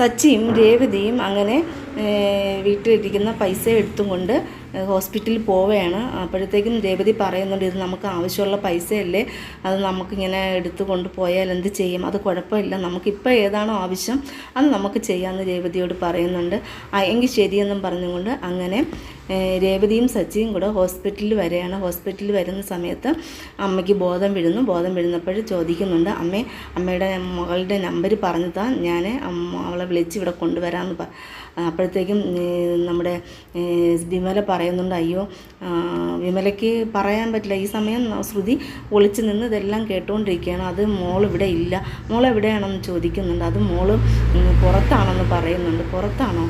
സച്ചിയും രേവതിയും അങ്ങനെ വീട്ടിലിരിക്കുന്ന പൈസ എടുത്തും കൊണ്ട് ഹോസ്പിറ്റലിൽ പോവുകയാണ്. അപ്പോഴത്തേക്കും രേവതി പറയുന്നുണ്ട് ഇത് നമുക്ക് ആവശ്യമുള്ള പൈസയല്ലേ? അത് നമുക്കിങ്ങനെ എടുത്തു കൊണ്ട് പോയാൽ എന്ത് ചെയ്യും? അത് കുഴപ്പമില്ല. നമുക്കിപ്പോൾ ഏതാണോ ആവശ്യം അത് നമുക്ക് ചെയ്യാമെന്ന് രേവതിയോട് പറയുന്നുണ്ട്. എങ്കിൽ ശരിയെന്നും പറഞ്ഞുകൊണ്ട് അങ്ങനെ രേവതിയും സച്ചിയും കൂടെ ഹോസ്പിറ്റലിൽ വരെയാണ് ഹോസ്പിറ്റലിൽ വരുന്ന സമയത്ത് അമ്മയ്ക്ക് ബോധം വീഴുന്നു. ബോധം വീഴുന്നപ്പോൾ ചോദിക്കുന്നുണ്ട് അമ്മേ അമ്മയുടെ മകളുടെ നമ്പർ പറഞ്ഞു താൻ ഞാൻ അവളെ വിളിച്ച് ഇവിടെ കൊണ്ടുവരാമെന്ന് പറ അപ്പോഴത്തേക്കും നമ്മുടെ വിമല പറയുന്നുണ്ട് അയ്യോ വിമലയ്ക്ക് പറയാൻ പറ്റില്ല. ഈ സമയം ശ്രുതി ഒളിച്ചു നിന്ന് ഇതെല്ലാം കേട്ടുകൊണ്ടിരിക്കുകയാണ് അത് മോൾ ഇവിടെ ഇല്ല. മോൾ എവിടെയാണെന്ന് ചോദിക്കുന്നുണ്ട്. അത് ഉം, പുറത്താണെന്ന് പറയുന്നുണ്ട്. പുറത്താണോ?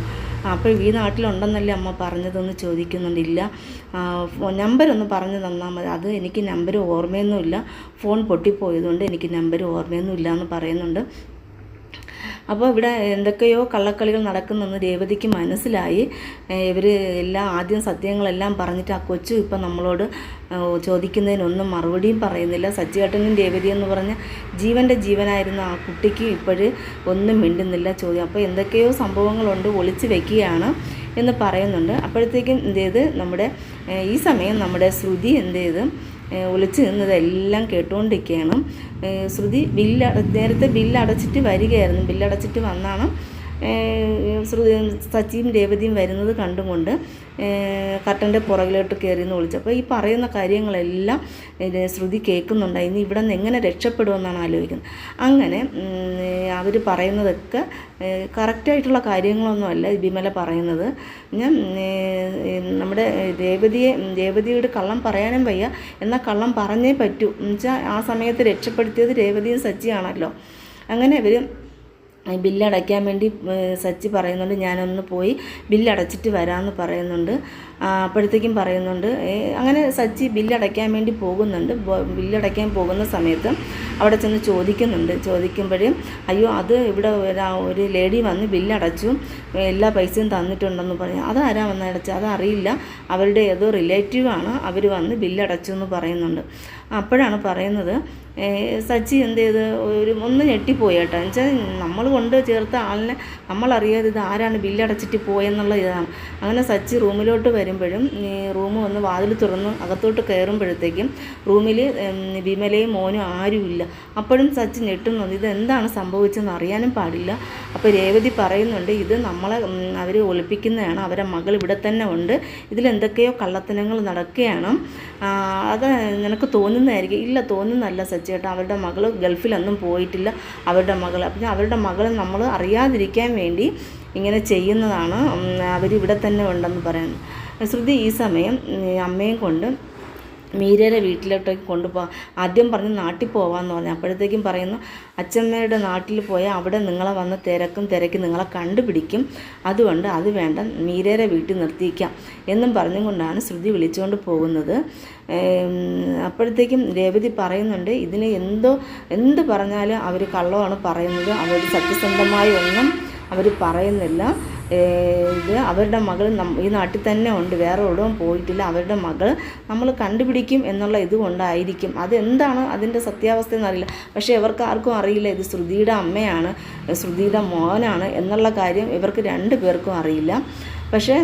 അപ്പോൾ ഈ നാട്ടിലുണ്ടെന്നല്ലേ അമ്മ പറഞ്ഞതെന്ന് ചോദിക്കുന്നുണ്ടില്ല നമ്പരൊന്ന് പറഞ്ഞു തന്നാൽ മതി. അത് എനിക്ക് നമ്പർ ഓർമ്മയൊന്നുമില്ല. ഫോൺ പൊട്ടിപ്പോയതുകൊണ്ട് എനിക്ക് നമ്പർ ഓർമ്മയൊന്നുമില്ല എന്ന് പറയുന്നുണ്ട്. അപ്പോൾ ഇവിടെ എന്തൊക്കെയോ കള്ളക്കളികൾ നടക്കുന്നെന്ന് രേവതിക്ക് മനസ്സിലായി. ഇവർ എല്ലാ ആദ്യം സത്യങ്ങളെല്ലാം പറഞ്ഞിട്ട് ആ കൊച്ചു ഇപ്പം നമ്മളോട് ചോദിക്കുന്നതിനൊന്നും മറുപടിയും പറയുന്നില്ല. സജ്ജേട്ടനും രേവതി എന്ന് പറഞ്ഞ ജീവന്റെ ജീവനായിരുന്ന ആ കുട്ടിക്ക് ഇപ്പോഴും ഒന്നും മിണ്ടുന്നില്ല ചോദ്യം. അപ്പോൾ എന്തൊക്കെയോ സംഭവങ്ങളുണ്ട് ഒളിച്ചു വെക്കുകയാണ് എന്ന് പറയുന്നുണ്ട്. അപ്പോഴത്തേക്കും എന്ത് ചെയ്ത് നമ്മുടെ ഈ സമയം നമ്മുടെ ശ്രുതി എന്ത് ചെയ്ത് ഒളിച്ച് നിന്നതെല്ലാം കേട്ടുകൊണ്ടിരിക്കുകയാണ് ശ്രുതി ബില്ല് നേരത്തെ ബില്ല് അടച്ചിട്ട് വരികയായിരുന്നു. ബില്ല് അടച്ചിട്ട് വന്നാണ് ശ്രുതി സച്ചിയും രേവതിയും വരുന്നത് കണ്ടുകൊണ്ട് കട്ടന്റെ പുറകിലോട്ട് കയറി എന്ന് വിളിച്ചു. അപ്പോൾ ഈ പറയുന്ന കാര്യങ്ങളെല്ലാം ശ്രുതി കേൾക്കുന്നുണ്ട്. ഇനി ഇവിടെ നിന്ന് എങ്ങനെ രക്ഷപ്പെടുമെന്നാണ് ആലോചിക്കുന്നത്. അങ്ങനെ അവർ പറയുന്നതൊക്കെ കറക്റ്റായിട്ടുള്ള കാര്യങ്ങളൊന്നുമല്ല വിമല പറയുന്നത്. ഞാൻ നമ്മുടെ രേവതിയെ രേവതിയോട് കള്ളം പറയാനും വയ്യ. എന്നാൽ കള്ളം പറഞ്ഞേ പറ്റൂ. എന്നുവെച്ചാൽ ആ സമയത്ത് രക്ഷപ്പെടുത്തിയത് രേവതിയും സച്ചിയാണല്ലോ. അങ്ങനെ ഇവർ ബില്ലടയ്ക്കാൻ വേണ്ടി സച്ചി പറയുന്നുണ്ട് ഞാനൊന്ന് പോയി ബില്ലടച്ചിട്ട് വരാമെന്ന് പറയുന്നുണ്ട്. അപ്പോഴത്തേക്കും പറയുന്നുണ്ട് അങ്ങനെ സച്ചി ബില്ലടയ്ക്കാൻ വേണ്ടി പോകുന്നുണ്ട് ബില്ലടയ്ക്കാൻ പോകുന്ന സമയത്ത് അവിടെ ചെന്ന് ചോദിക്കുന്നുണ്ട്. ചോദിക്കുമ്പോഴും അയ്യോ അത് ഇവിടെ ഒരു ലേഡി വന്ന് ബില്ലടച്ചു എല്ലാ പൈസയും തന്നിട്ടുണ്ടെന്ന് പറഞ്ഞു. അതാരാ വന്ന് അടച്ചത്? അതറിയില്ല. അവരുടെ ഏതോ റിലേറ്റീവാണ് അവർ വന്ന് ബില്ലടച്ചു എന്ന് പറയുന്നുണ്ട്. അപ്പോഴാണ് പറയുന്നത് സച്ചി എന്ത് ചെയ്ത്? ഒരു ഒന്ന് ഞെട്ടിപ്പോയി കേട്ടോ. എന്നുവെച്ചാൽ നമ്മൾ കൊണ്ട് ചേർത്ത ആളിനെ നമ്മളറിയാതെ ഇത് ആരാണ് ബില്ലടച്ചിട്ട് പോയെന്നുള്ള ഇതാണ് അങ്ങനെ സച്ചി റൂമിലോട്ട് വരുമ്പോഴും റൂം ഒന്ന് വാതിൽ തുറന്ന് അകത്തോട്ട് കയറുമ്പോഴത്തേക്കും റൂമിൽ വിമലയും മോനും ആരുമില്ല. അപ്പോഴും സച്ചി ഞെട്ടുന്നുണ്ട് ഇത് എന്താണ് സംഭവിച്ചതെന്ന് അറിയാനും പാടില്ല. അപ്പോൾ രേവതി പറയുന്നുണ്ട് ഇത് നമ്മളെ അവർ ഒളിപ്പിക്കുന്നതാണ്. അവരെ മകൾ ഇവിടെ തന്നെ ഉണ്ട്. ഇതിലെന്തൊക്കെയോ കള്ളത്തനങ്ങൾ നടക്കുകയാണ്. അത് നിനക്ക് തോന്നുന്നതായിരിക്കും. ഇല്ല തോന്നുന്നതല്ല സച്ചേട്ടാ അവരുടെ മകൾ ഗൾഫിലൊന്നും പോയിട്ടില്ല. അവരുടെ മകൾ അപ്പം അവരുടെ മകൾ നമ്മൾ അറിയാതിരിക്കാൻ വേണ്ടി ഇങ്ങനെ ചെയ്യുന്നതാണ് അവരിവിടെ തന്നെ ഉണ്ടെന്ന് പറയുന്നു ശ്രുതി ഈ സമയം അമ്മയും കൊണ്ട് മീരയുടെ വീട്ടിലോട്ടേക്ക് കൊണ്ടുപോകാം ആദ്യം പറഞ്ഞ് നാട്ടിൽ പോകാമെന്ന് പറഞ്ഞു. അപ്പോഴത്തേക്കും പറയുന്നു അച്ഛമ്മയുടെ നാട്ടിൽ പോയാൽ അവിടെ നിങ്ങളെ വന്ന് തിരക്കും തിരക്കി നിങ്ങളെ കണ്ടുപിടിക്കും. അതുകൊണ്ട് അത് വേണ്ട മീരയുടെ വീട്ടിൽ നിർത്തിയിക്കാം. എന്നും പറഞ്ഞുകൊണ്ടാണ് ശ്രുതി വിളിച്ചുകൊണ്ട് പോകുന്നത്. അപ്പോഴത്തേക്കും രേവതി പറയുന്നുണ്ട് ഇതിന് എന്തോ എന്ത് പറഞ്ഞാലും അവർ കള്ളമാണ് പറയുന്നത്. അവർ സത്യസന്ധമായി ഒന്നും അവർ പറയുന്നില്ല. ഇത് അവരുടെ മകൾ ഈ നാട്ടിൽ തന്നെ ഉണ്ട് വേറെ എവിടെയും പോയിട്ടില്ല. അവരുടെ മകൾ നമ്മൾ കണ്ടുപിടിക്കും എന്നുള്ള ഇതുകൊണ്ടായിരിക്കും അതെന്താണ് അതിന്റെ സത്യാവസ്ഥ എന്നറിയില്ല. പക്ഷേ ഇവർക്ക് ആർക്കും അറിയില്ല ഇത് ശ്രുതിയുടെ അമ്മയാണ് ശ്രുതിയുടെ മോനാണ് എന്നുള്ള കാര്യം ഇവർക്ക് രണ്ട് പേർക്കും അറിയില്ല. പക്ഷേ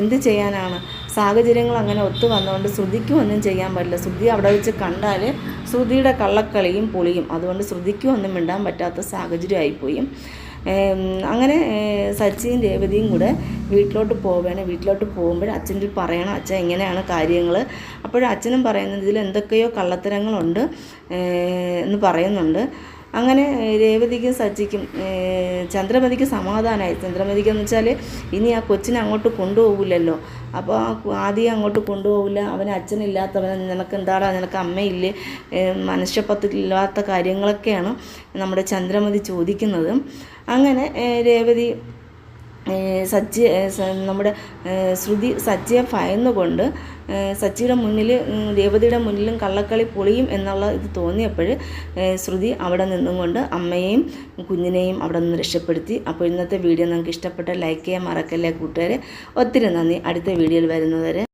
എന്ത് ചെയ്യാനാണ്? സാഹചര്യങ്ങൾ അങ്ങനെ ഒത്തു വന്നുകൊണ്ട് ശ്രുതിക്കും ഒന്നും ചെയ്യാൻ പറ്റില്ല. ശ്രുതി അവിടെ വെച്ച് കണ്ടാൽ ശ്രുതിയുടെ കള്ളക്കളിയും പൊളിയും. അതുകൊണ്ട് ശ്രുതിക്കും ഒന്നും മിണ്ടാൻ പറ്റാത്ത സാഹചര്യമായിപ്പോയി. അങ്ങനെ സച്ചിയും രേവതിയും കൂടെ വീട്ടിലോട്ട് പോവുകയാണ്. വീട്ടിലോട്ട് പോകുമ്പോൾ അച്ഛന്റെ പറയണം അച്ഛൻ എങ്ങനെയാണ് കാര്യങ്ങൾ അപ്പോൾ അച്ഛനും പറയുന്നത് ഇതിൽ എന്തൊക്കെയോ കള്ളത്തരങ്ങളുണ്ട് എന്ന് പറയുന്നുണ്ട്. അങ്ങനെ രേവതിക്കും സജ്ജിക്കും ചന്ദ്രമതിക്ക് സമാധാനമായി ചന്ദ്രമതിക്ക് എന്ന് വെച്ചാൽ ഇനി ആ കൊച്ചിനെ അങ്ങോട്ട് കൊണ്ടുപോകില്ലല്ലോ അപ്പോൾ ആ ആദ്യം അങ്ങോട്ട് കൊണ്ടുപോകില്ല അവന് അച്ഛനില്ലാത്തവൻ നിനക്ക് എന്താടാ നിനക്ക് അമ്മയില്ലേ? മനുഷ്യപ്പത്തില്ലാത്ത കാര്യങ്ങളൊക്കെയാണ് നമ്മുടെ ചന്ദ്രമതി ചോദിക്കുന്നത്. അങ്ങനെ രേവതി ഏ, നമ്മുടെ ശ്രുതി സച്ചിയെ ഭയന്നുകൊണ്ട് സച്ചിയുടെ മുന്നിൽ രേവതിയുടെ മുന്നിലും കള്ളക്കളി പൊളിയും എന്നുള്ള ഇത് തോന്നിയപ്പോൾ ശ്രുതി അവിടെ നിന്നും കൊണ്ട് അമ്മയെയും കുഞ്ഞിനെയും അവിടെ നിന്ന് രക്ഷപ്പെടുത്തി. അപ്പോൾ ഇന്നത്തെ വീഡിയോ നിങ്ങൾക്ക് ഇഷ്ടപ്പെട്ട ലൈക്ക് ചെയ്യാൻ മറക്കല്ലേ കൂട്ടുകാരെ? ഒത്തിരി നന്ദി. അടുത്ത വീഡിയോയിൽ വരുന്നവരെ